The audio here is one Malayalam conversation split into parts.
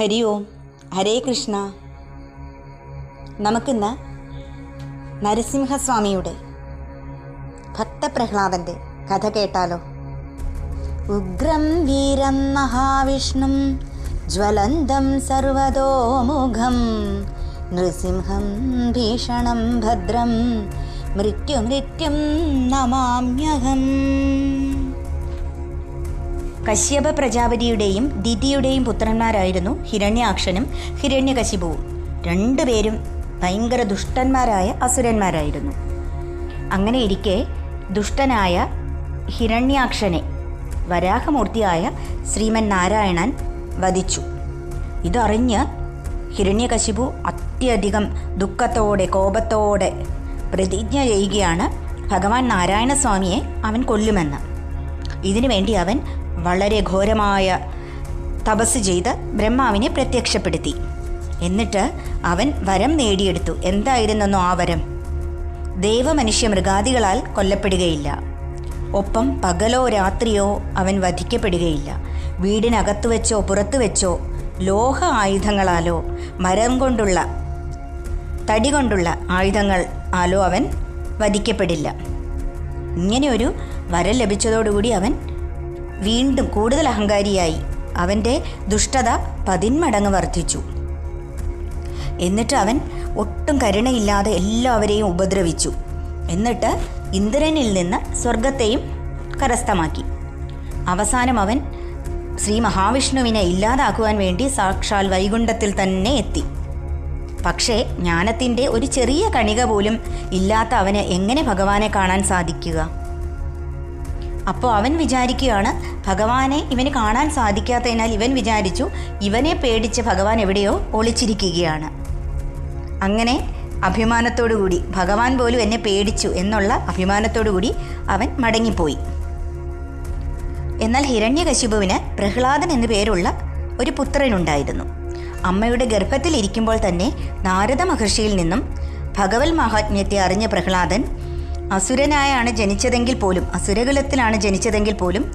ഹരി ഓം. ഹരേ കൃഷ്ണ. നമുക്കിന്ന് നരസിംഹസ്വാമിയുടെ ഭക്തപ്രഹ്ലാദന്റെ കഥ കേട്ടാലോ? ഉഗ്രം വീരം മഹാവിഷ്ണു ജ്വലന്തം സർവതോമുഖം. നൃസിംഹം ഭീഷണം ഭദ്രം. മൃത്യുമൃത്യും നമാമ്യഹം. കശ്യപ പ്രജാപതിയുടെയും ദിതിയുടെയും പുത്രന്മാരായിരുന്നു ഹിരണ്യാക്ഷനും ഹിരണ്യകശിപുവും. രണ്ടുപേരും ഭയങ്കര ദുഷ്ടന്മാരായ അസുരന്മാരായിരുന്നു. അങ്ങനെ ഇരിക്കെ ദുഷ്ടനായ ഹിരണ്യാക്ഷനെ വരാഹമൂർത്തിയായ ശ്രീമൻ നാരായണൻ വധിച്ചു. ഇതറിഞ്ഞ് ഹിരണ്യകശിപു അത്യധികം ദുഃഖത്തോടെ കോപത്തോടെ പ്രതിജ്ഞ ചെയ്യുകയാണ് ഭഗവാൻ നാരായണസ്വാമിയെ അവൻ കൊല്ലുമെന്ന്. ഇതിനുവേണ്ടി അവൻ വളരെ ഘോരമായ തപസ് ചെയ്ത് ബ്രഹ്മാവിനെ പ്രത്യക്ഷപ്പെടുത്തി. എന്നിട്ട് അവൻ വരം നേടിയെടുത്തു. എന്തായിരുന്നെന്നോ ആ വരം? ദേവമനുഷ്യ മൃഗാദികളാൽ കൊല്ലപ്പെടുകയില്ല. ഒപ്പം പകലോ രാത്രിയോ അവൻ വധിക്കപ്പെടുകയില്ല. വീടിനകത്തു വെച്ചോ പുറത്തു വെച്ചോ ലോഹ ആയുധങ്ങളാലോ മരം കൊണ്ടുള്ള തടി കൊണ്ടുള്ള ആയുധങ്ങൾ ആലോ അവൻ വധിക്കപ്പെടില്ല. ഇങ്ങനെയൊരു വരം ലഭിച്ചതോടുകൂടി അവൻ വീണ്ടും കൂടുതൽ അഹങ്കാരിയായി. അവന്റെ ദുഷ്ടത പതിന്മടങ്ങ് വർദ്ധിച്ചു. എന്നിട്ട് അവൻ ഒട്ടും കരുണയില്ലാതെ എല്ലാവരെയും ഉപദ്രവിച്ചു. എന്നിട്ട് ഇന്ദ്രനിൽ നിന്ന് സ്വർഗത്തെയും കരസ്ഥമാക്കി. അവസാനം അവൻ ശ്രീ മഹാവിഷ്ണുവിനെ ഇല്ലാതാക്കുവാൻ വേണ്ടി സാക്ഷാൽ വൈകുണ്ഠത്തിൽ തന്നെ എത്തി. പക്ഷേ ജ്ഞാനത്തിന്റെ ഒരു ചെറിയ കണിക പോലും ഇല്ലാത്ത അവന് എങ്ങനെ ഭഗവാനെ കാണാൻ സാധിക്കുക? അപ്പോൾ അവൻ വിചാരിക്കുകയാണ് ഭഗവാനെ ഇവന് കാണാൻ സാധിക്കാത്തതിനാൽ ഇവൻ വിചാരിച്ചു ഇവനെ പേടിച്ച് ഭഗവാൻ എവിടെയോ ഒളിച്ചിരിക്കുകയാണ്. അങ്ങനെ അഭിമാനത്തോടുകൂടി ഭഗവാൻ പോലും എന്നെ പേടിച്ചു എന്നുള്ള അഭിമാനത്തോടുകൂടി അവൻ മടങ്ങിപ്പോയി. എന്നാൽ ഹിരണ്യകശിപുവിന് പ്രഹ്ലാദൻ എന്നു പേരുള്ള ഒരു പുത്രനുണ്ടായിരുന്നു. അമ്മയുടെ ഗർഭത്തിൽ ഇരിക്കുമ്പോൾ തന്നെ നാരദ മഹർഷിയിൽ നിന്നും ഭഗവത് മഹാത്മ്യത്തെ അറിഞ്ഞ പ്രഹ്ലാദൻ അസുരനായാണ് ജനിച്ചതെങ്കിൽ പോലും അസുരകുലത്തിലാണ് ജനിച്ചതെങ്കിൽ പോലും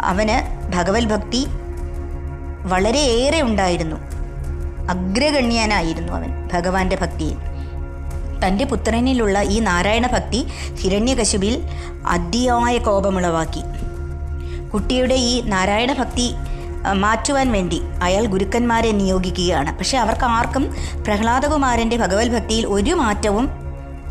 അവന് ഭഗവത് ഭക്തി വളരെയേറെ ഉണ്ടായിരുന്നു. അഗ്രഗണ്യനായിരുന്നു അവൻ ഭഗവാന്റെ ഭക്തിയിൽ. തന്റെ പുത്രനിലുള്ള ഈ നാരായണ ഭക്തി ഹിരണ്യകശുപിൽ അതിയായ കോപമുളവാക്കി. കുട്ടിയുടെ ഈ നാരായണ ഭക്തി മാറ്റുവാൻ വേണ്ടി അയാൾ ഗുരുക്കന്മാരെ നിയോഗിക്കുകയാണ്. പക്ഷേ അവർക്ക് ആർക്കും പ്രഹ്ലാദകുമാരന്റെ ഭഗവത് ഭക്തിയിൽ ഒരു മാറ്റവും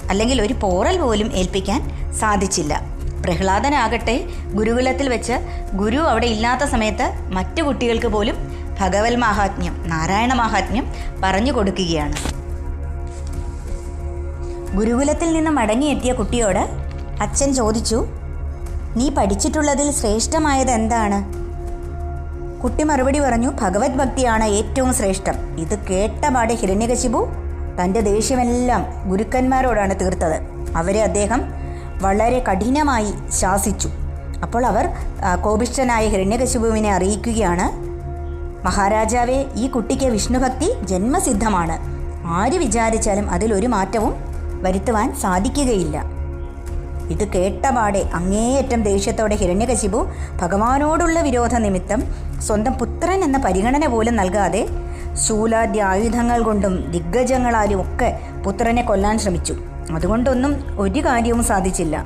അല്ലെങ്കിൽ ഒരു പോറൽ പോലും ഏൽപ്പിക്കാൻ സാധിച്ചില്ല. പ്രഹ്ലാദനാകട്ടെ ഗുരുകുലത്തിൽ വെച്ച് ഗുരു അവിടെ ഇല്ലാത്ത സമയത്ത് മറ്റു കുട്ടികൾക്ക് പോലും ഭഗവൽ മാഹാത്മ്യം നാരായണ മാഹാത്മ്യം പറഞ്ഞു കൊടുക്കുകയാണ്. ഗുരുകുലത്തിൽ നിന്ന് മടങ്ങിയെത്തിയ കുട്ടിയോട് അച്ഛൻ ചോദിച്ചു നീ പഠിച്ചിട്ടുള്ളതിൽ ശ്രേഷ്ഠമായത് എന്താണ്? കുട്ടി മറുപടി പറഞ്ഞു ഭഗവത് ഭക്തിയാണ് ഏറ്റവും ശ്രേഷ്ഠം. ഇത് കേട്ടപാടെ ഹിരണ്യകശിപു തന്റെ ദേഷ്യമെല്ലാം ഗുരുക്കന്മാരോടാണ് തീർത്തത്. അവരെ അദ്ദേഹം വളരെ കഠിനമായി ശാസിച്ചു. അപ്പോൾ അവർ കോപിഷ്ഠനായ ഹിരണ്യകശിപുവിനെ അറിയിക്കുകയാണ് മഹാരാജാവേ ഈ കുട്ടിക്ക് വിഷ്ണുഭക്തി ജന്മസിദ്ധമാണ്. ആര് വിചാരിച്ചാലും അതിലൊരു മാറ്റവും വരുത്തുവാൻ സാധിക്കുകയില്ല. ഇത് കേട്ടപാടെ അങ്ങേയറ്റം ദേഷ്യത്തോടെ ഹിരണ്യകശിപു ഭഗവാനോടുള്ള വിരോധ നിമിത്തം സ്വന്തം പുത്രൻ എന്ന പരിഗണന പോലും നൽകാതെ ശൂലാദ്യ ആയുധങ്ങൾ കൊണ്ടും ദിഗ്ഗജങ്ങളാലും ഒക്കെ പുത്രനെ കൊല്ലാൻ ശ്രമിച്ചു. അതുകൊണ്ടൊന്നും ഒരു കാര്യവും സാധിച്ചില്ല.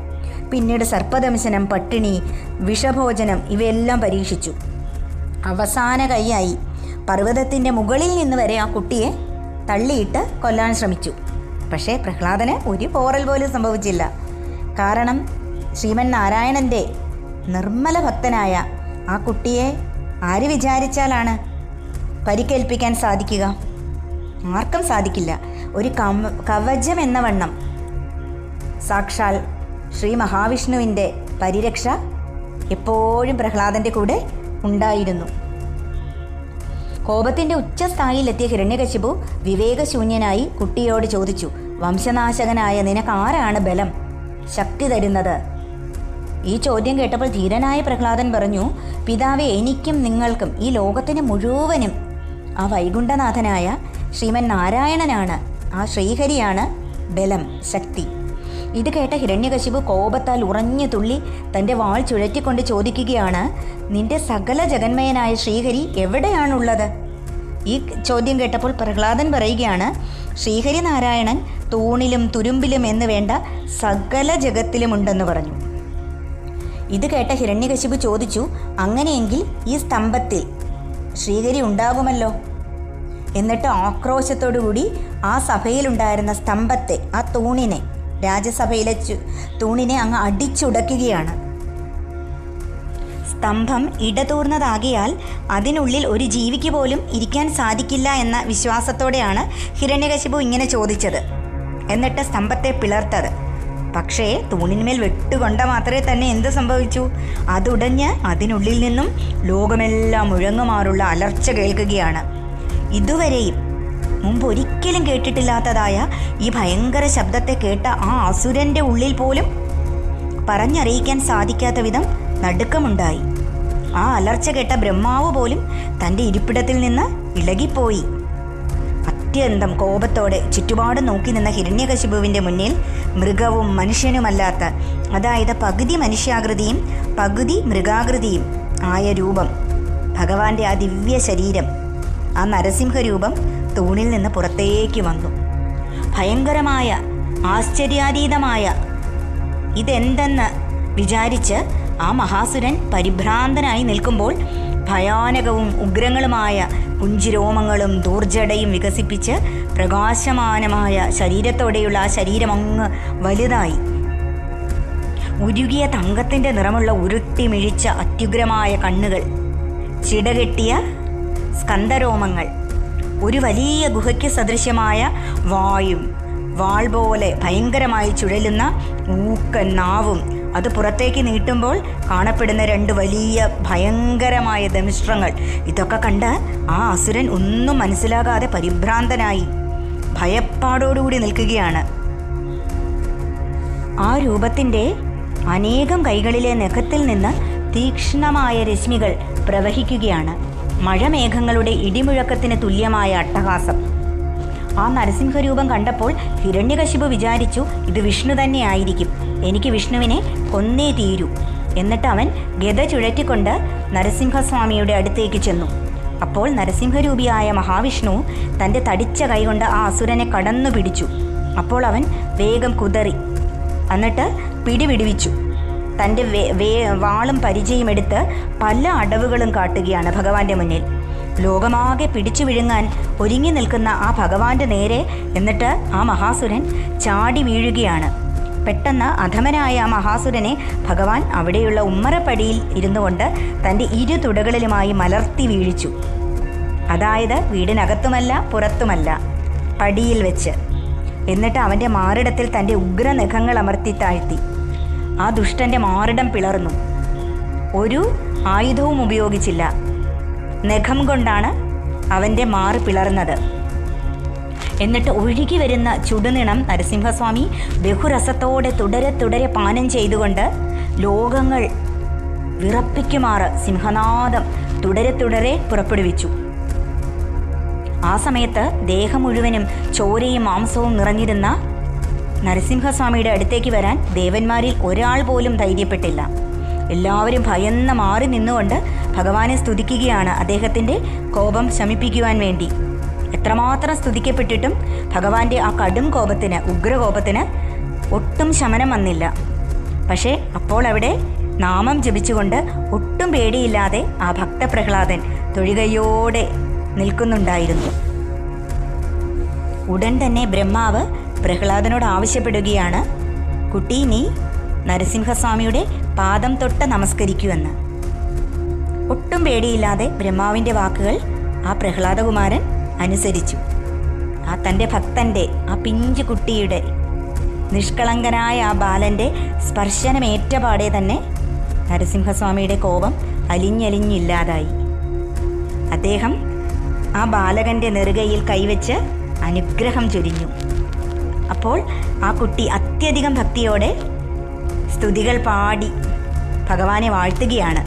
പിന്നീട് സർപ്പദംശനം പട്ടിണി വിഷഭോജനം ഇവയെല്ലാം പരീക്ഷിച്ചു. അവസാന കൈയായി പർവതത്തിന്റെ മുകളിൽ നിന്ന് വരെ ആ കുട്ടിയെ തള്ളിയിട്ട് കൊല്ലാൻ ശ്രമിച്ചു. പക്ഷേ പ്രഹ്ലാദന് ഒരു പോറൽ പോലും സംഭവിച്ചില്ല. കാരണം ശ്രീമൻ നാരായണന്റെ നിർമ്മല ഭക്തനായ ആ കുട്ടിയെ ആര് വിചാരിച്ചാലാണ് പരിക്കേൽപ്പിക്കാൻ സാധിക്കുക. ആർക്കും സാധിക്കില്ല. ഒരു കവ കവചം എന്ന വണ്ണം. സാക്ഷാൽ ശ്രീ മഹാവിഷ്ണുവിന്റെ പരിരക്ഷ എപ്പോഴും പ്രഹ്ലാദന്റെ കൂടെ ഉണ്ടായിരുന്നു. കോപത്തിന്റെ ഉച്ചസ്ഥായിലെത്തിയ ഹിരണ്യകശിപു വിവേകശൂന്യനായി കുട്ടിയോട് ചോദിച്ചു വംശനാശകനായ നിനക്ക് ആരാണ് ബലം? ശക്തി തരുന്നത്? ഈ ചോദ്യം കേട്ടപ്പോൾ ധീരനായ പ്രഹ്ലാദൻ പറഞ്ഞു പിതാവെ എനിക്കും നിങ്ങൾക്കും ഈ ലോകത്തിന് മുഴുവനും ആ വൈകുണ്ഠനാഥനായ ശ്രീമൻ നാരായണനാണ്. ആ ശ്രീഹരിയാണ് ബലം ശക്തി. ഇത് കേട്ട ഹിരണ്യകശിപു കോപത്താൽ ഉറഞ്ഞു തുള്ളി തന്റെ വാൾ ചുഴറ്റിക്കൊണ്ട് ചോദിക്കുകയാണ് നിന്റെ സകല ജഗന്മയനായ ശ്രീഹരി എവിടെയാണുള്ളത്? ഈ ചോദ്യം കേട്ടപ്പോൾ പ്രഹ്ലാദൻ പറയുകയാണ് ശ്രീഹരി നാരായണൻ തൂണിലും തുരുമ്പിലും എന്ന് വേണ്ട സകല ജഗത്തിലുമുണ്ടെന്ന് പറഞ്ഞു. ഇത് കേട്ട ഹിരണ്യകശിപു ചോദിച്ചു അങ്ങനെയെങ്കിൽ ഈ സ്തംഭത്തിൽ ശ്രീഹരി ഉണ്ടാകുമല്ലോ? എന്നിട്ട് ആക്രോശത്തോടുകൂടി ആ സഭയിലുണ്ടായിരുന്ന സ്തംഭത്തെ ആ തൂണിനെ രാജസഭയിലെ തൂണിനെ അങ്ങ് അടിച്ചുടക്കുകയാണ്. സ്തംഭം ഇടതൂർന്നതാകിയാൽ അതിനുള്ളിൽ ഒരു ജീവിക്ക് പോലും ഇരിക്കാൻ സാധിക്കില്ല എന്ന വിശ്വാസത്തോടെയാണ് ഹിരണ്യകശിപു ഇങ്ങനെ ചോദിച്ചത്. എന്നിട്ട് സ്തംഭത്തെ പിളർത്തത്. പക്ഷേ തൂണിന്മേൽ വെട്ടുകൊണ്ട മാത്രമേ തന്നെ എന്ത് സംഭവിച്ചു? അതുടഞ്ഞ് അതിനുള്ളിൽ നിന്നും ലോകമെല്ലാം മുഴങ്ങുമാറുള്ള അലർച്ച കേൾക്കുകയാണ്. ഇതുവരെയും മുമ്പ് ഒരിക്കലും കേട്ടിട്ടില്ലാത്തതായ ഈ ഭയങ്കര ശബ്ദത്തെ കേട്ട ആ അസുരന്റെ ഉള്ളിൽ പോലും പറഞ്ഞറിയിക്കാൻ സാധിക്കാത്ത വിധം നടുക്കമുണ്ടായി. ആ അലർച്ച കേട്ട ബ്രഹ്മാവ് പോലും തന്റെ ഇരിപ്പിടത്തിൽ നിന്ന് ഇളകിപ്പോയി. അത്യന്തം കോപത്തോടെ ചുറ്റുപാടും നോക്കി നിന്ന ഹിരണ്യകശിപുവിന്റെ മുന്നിൽ മൃഗവും മനുഷ്യനുമല്ലാത്ത അതായത് പകുതി മനുഷ്യാകൃതിയും പകുതി മൃഗാകൃതിയും ആയ രൂപം ഭഗവാന്റെ ആ ദിവ്യ ശരീരം ആ നരസിംഹരൂപം തൂണിൽ നിന്ന് പുറത്തേക്ക് വന്നു. ഭയങ്കരമായ ആശ്ചര്യാതീതമായ ഇതെന്തെന്ന് വിചാരിച്ച് ആ മഹാസുരൻ പരിഭ്രാന്തനായി നിൽക്കുമ്പോൾ ഭയാനകവും ഉഗ്രങ്ങളുമായ കുഞ്ചിരോമങ്ങളും ദൂർജടയും വികസിപ്പിച്ച് പ്രകാശമാനമായ ശരീരത്തോടെയുള്ള ആ ശരീരം അങ്ങ് വലുതായി. ഉരുകിയ തങ്കത്തിന്റെ നിറമുള്ള ഉരുട്ടിമിഴിച്ച അത്യുഗ്രമായ കണ്ണുകൾ ചിടകെട്ടിയ സ്കന്ദരോമങ്ങൾ ഒരു വലിയ ഗുഹയ്ക്ക് സദൃശ്യമായ വായും വാൾ പോലെ ഭയങ്കരമായി ചുഴലുന്ന ഊക്കൻ നാവും അത് പുറത്തേക്ക് നീട്ടുമ്പോൾ കാണപ്പെടുന്ന രണ്ട് വലിയ ഭയങ്കരമായ ദംഷ്ട്രങ്ങൾ. ഇതൊക്കെ കണ്ട് ആ അസുരൻ ഒന്നും മനസ്സിലാകാതെ പരിഭ്രാന്തനായി ഭയപ്പാടോടുകൂടി നിൽക്കുകയാണ്. ആ രൂപത്തിന്റെ അനേകം കൈകളിലെ നഖത്തിൽ നിന്ന് തീക്ഷ്ണമായ രശ്മികൾ പ്രവഹിക്കുകയാണ്. മഴമേഘങ്ങളുടെ ഇടിമുഴക്കത്തിന് തുല്യമായ അട്ടഹാസം. ആ നരസിംഹരൂപം കണ്ടപ്പോൾ ഹിരണ്യകശിപു വിചാരിച്ചു ഇത് വിഷ്ണു തന്നെ ആയിരിക്കും എനിക്ക് വിഷ്ണുവിനെ കൊന്നേ തീരൂ. എന്നിട്ട് അവൻ ഗത ചുഴറ്റിക്കൊണ്ട് നരസിംഹസ്വാമിയുടെ അടുത്തേക്ക് ചെന്നു. അപ്പോൾ നരസിംഹരൂപിയായ മഹാവിഷ്ണു തന്റെ തടിച്ച കൈകൊണ്ട് ആ അസുരനെ കടന്നു പിടിച്ചു. അപ്പോൾ അവൻ വേഗം കുതറി. എന്നിട്ട് പിടിവിടുവിച്ചു തന്റെ വേ വാളും പരിചയം എടുത്ത് പല അടവുകളും കാട്ടുകയാണ് ഭഗവാന്റെ മുന്നിൽ. ലോകമാകെ പിടിച്ചു വിഴുങ്ങാൻ ഒരുങ്ങി നിൽക്കുന്ന ആ ഭഗവാന്റെ നേരെ എന്നിട്ട് ആ മഹാസുരൻ ചാടി വീഴുകയാണ്. പെട്ടെന്ന് അധമനായ ആ മഹാസുരനെ ഭഗവാൻ അവിടെയുള്ള ഉമ്മറപ്പടിയിൽ ഇരുന്നു കൊണ്ട് തന്റെ ഇരു തുടകളിലുമായി മലർത്തി വീഴിച്ചു. അതായത് വീടിനകത്തുമല്ല പുറത്തുമല്ല പടിയിൽ വെച്ച്. എന്നിട്ട് അവന്റെ മാറിടത്തിൽ തന്റെ ഉഗ്രനഖങ്ങൾ അമർത്തി താഴ്ത്തി. ആ ദുഷ്ടന്റെ മാറിടം പിളർന്നു. ഒരു ആയുധവും ഉപയോഗിച്ചില്ല. നഖം കൊണ്ടാണ് അവന്റെ മാറ് പിളർന്നത്. എന്നിട്ട് ഒഴുകി വരുന്ന ചുടുനിണം നരസിംഹസ്വാമി ബഹുരസത്തോടെ തുടരെ തുടരെ പാനം ചെയ്തുകൊണ്ട് ലോകങ്ങൾ വിറപ്പിക്കുമാറ് സിംഹനാദം തുടരെ തുടരെ പുറപ്പെടുവിച്ചു. ആ സമയത്ത് ദേഹം മുഴുവനും ചോരയും മാംസവും നിറഞ്ഞിരുന്ന നരസിംഹസ്വാമിയുടെ അടുത്തേക്ക് വരാൻ ദേവന്മാരിൽ ഒരാൾ പോലും ധൈര്യപ്പെട്ടില്ല. എല്ലാവരും ഭയന്ന് മാറി നിന്നുകൊണ്ട് ഭഗവാനെ സ്തുതിക്കുകയാണ് അദ്ദേഹത്തിന്റെ കോപം ശമിപ്പിക്കുവാൻ വേണ്ടി. എത്രമാത്രം സ്തുതിക്കപ്പെട്ടിട്ടും ഭഗവാന്റെ ആ കടും കോപത്തിന് ഉഗ്രകോപത്തിന് ഒട്ടും ശമനം വന്നില്ല. പക്ഷേ അപ്പോൾ അവിടെ നാമം ജപിച്ചുകൊണ്ട് ഒട്ടും പേടിയില്ലാതെ ആ ഭക്തപ്രഹ്ലാദൻ തൊഴുകയോടെ നിൽക്കുന്നുണ്ടായിരുന്നു. ഉടൻ തന്നെ ബ്രഹ്മാവ് പ്രഹ്ലാദനോട് ആവശ്യപ്പെടുകയാണ്. കുട്ടി നീ നരസിംഹസ്വാമിയുടെ പാദം തൊട്ട് നമസ്കരിക്കുമെന്ന് ഒട്ടും പേടിയില്ലാതെ ബ്രഹ്മാവിന്റെ വാക്കുകൾ ആ പ്രഹ്ലാദകുമാരൻ അനുസരിച്ചു. ആ തന്റെ ഭക്തന്റെ ആ പിഞ്ചു കുട്ടിയുടെ നിഷ്കളങ്കനായ ആ ബാലന്റെ സ്പർശനമേറ്റപാടെ തന്നെ നരസിംഹസ്വാമിയുടെ കോപം അലിഞ്ഞലിഞ്ഞില്ലാതായി. അദ്ദേഹം ആ ബാലകന്റെ നെറുകയിൽ കൈവച്ച് അനുഗ്രഹം ചൊരിഞ്ഞു. അപ്പോൾ ആ കുട്ടി അത്യധികം ഭക്തിയോടെ സ്തുതികൾ പാടി ഭഗവാനെ വാഴ്ത്തുകയാണ്.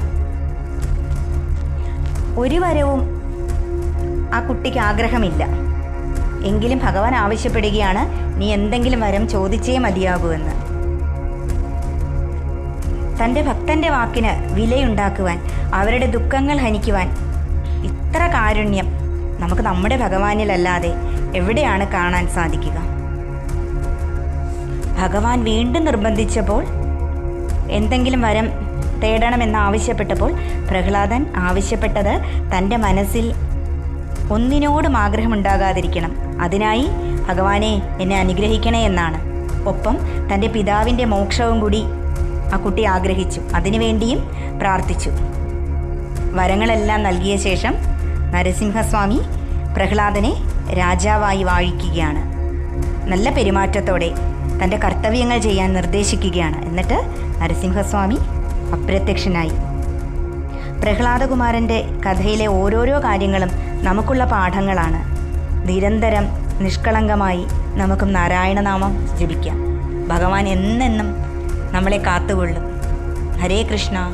ഒരു വരവും ആ കുട്ടിക്ക് ആഗ്രഹമില്ല. എങ്കിലും ഭഗവാൻ ആവശ്യപ്പെടുകയാണ് നീ എന്തെങ്കിലും വരം ചോദിച്ചേ മതിയാകൂ എന്ന്. തന്റെ ഭക്തന്റെ വാക്കിന് വിലയുണ്ടാക്കുവാൻ അവരുടെ ദുഃഖങ്ങൾ ഹനിക്കുവാൻ ഇത്ര കാരുണ്യം നമുക്ക് നമ്മുടെ ഭഗവാനിലല്ലാതെ എവിടെയാണ് കാണാൻ സാധിക്കുക? ഭഗവാൻ വീണ്ടും നിർബന്ധിച്ചപ്പോൾ എന്തെങ്കിലും വരം തേടണമെന്ന് ആവശ്യപ്പെട്ടപ്പോൾ പ്രഹ്ലാദൻ ആവശ്യപ്പെട്ടത് തന്റെ മനസ്സിൽ ഒന്നിനോടും ആഗ്രഹമുണ്ടാകാതിരിക്കണം. അതിനായി ഭഗവാനെ എന്നെ അനുഗ്രഹിക്കണേ എന്നാണ്. ഒപ്പം തന്റെ പിതാവിന്റെ മോക്ഷവും കൂടി ആ കുട്ടി ആഗ്രഹിച്ചു. അതിനുവേണ്ടിയും പ്രാർത്ഥിച്ചു. വരങ്ങളെല്ലാം നൽകിയ ശേഷം നരസിംഹസ്വാമി പ്രഹ്ലാദനെ രാജാവായി വാഴിക്കുകയാണ്. നല്ല പെരുമാറ്റത്തോടെ തന്റെ കർത്തവ്യങ്ങൾ ചെയ്യാൻ നിർദ്ദേശിക്കുകയാണ്. എന്നിട്ട് നരസിംഹസ്വാമി അപ്രത്യക്ഷനായി. പ്രഹ്ലാദകുമാരന്റെ കഥയിലെ ഓരോരോ കാര്യങ്ങളും നമുക്കുള്ള പാഠങ്ങളാണ്. നിരന്തരം നിഷ്കളങ്കമായി നമുക്കും നാരായണനാമം ജപിക്കാം. ഭഗവാൻ എന്നെന്നും നമ്മളെ കാത്തുകൊള്ളും. ഹരേ കൃഷ്ണ.